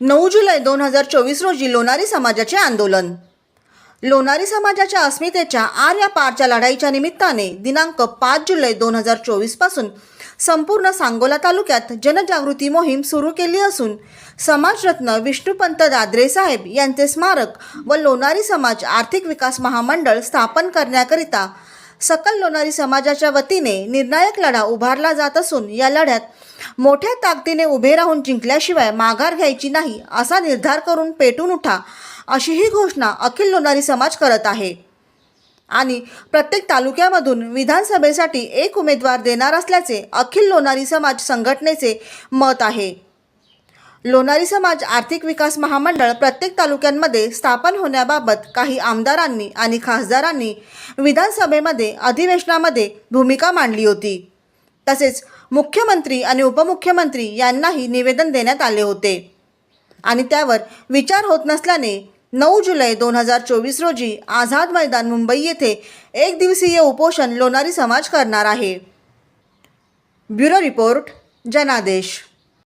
नऊ जुलै दोन हजार चोवीस रोजी लोणारी समाजाचे आंदोलन. लोणारी समाजाच्या अस्मितेच्या आर या पारच्या लढाईच्या निमित्ताने दिनांक पाच जुलै दोन हजार चोवीसपासून संपूर्ण सांगोला तालुक्यात जनजागृती मोहीम सुरू केली असून समाजरत्न विष्णुपंत दादरे साहेब यांचे स्मारक व लोणारी समाज आर्थिक विकास महामंडळ स्थापन करण्याकरिता सकल लोणारी समाजाच्या वतीने निर्णायक लढा उभारला जात असून या लढ्यात मोठ्या ताकदीने उभे राहून जिंकल्याशिवाय माघार घ्यायची नाही असा निर्धार करून पेटून उठा अशी ही घोषणा अखिल लोणारी समाज करत आहे. आणि प्रत्येक तालुक्यामधून विधानसभेसाठी एक उमेदवार देणार असल्याचे अखिल लोणारी समाज संघटनेचे मत आहे. लोणारी समाज आर्थिक विकास महामंडळ प्रत्येक तालुक्यांमध्ये स्थापन होण्याबाबत काही आमदारांनी आणि खासदारांनी विधानसभेमध्ये अधिवेशनामध्ये भूमिका मांडली होती. तसेच मुख्यमंत्री आणि उपमुख्यमंत्री यांनाही निवेदन देण्यात आले होते. आणि त्यावर विचार होत नसल्याने नऊ जुलै दोन हजार चोवीस रोजी आझाद मैदान मुंबई येथे एक दिवसीय उपोषण लोणारी समाज करणार आहे. ब्युरो रिपोर्ट जनादेश.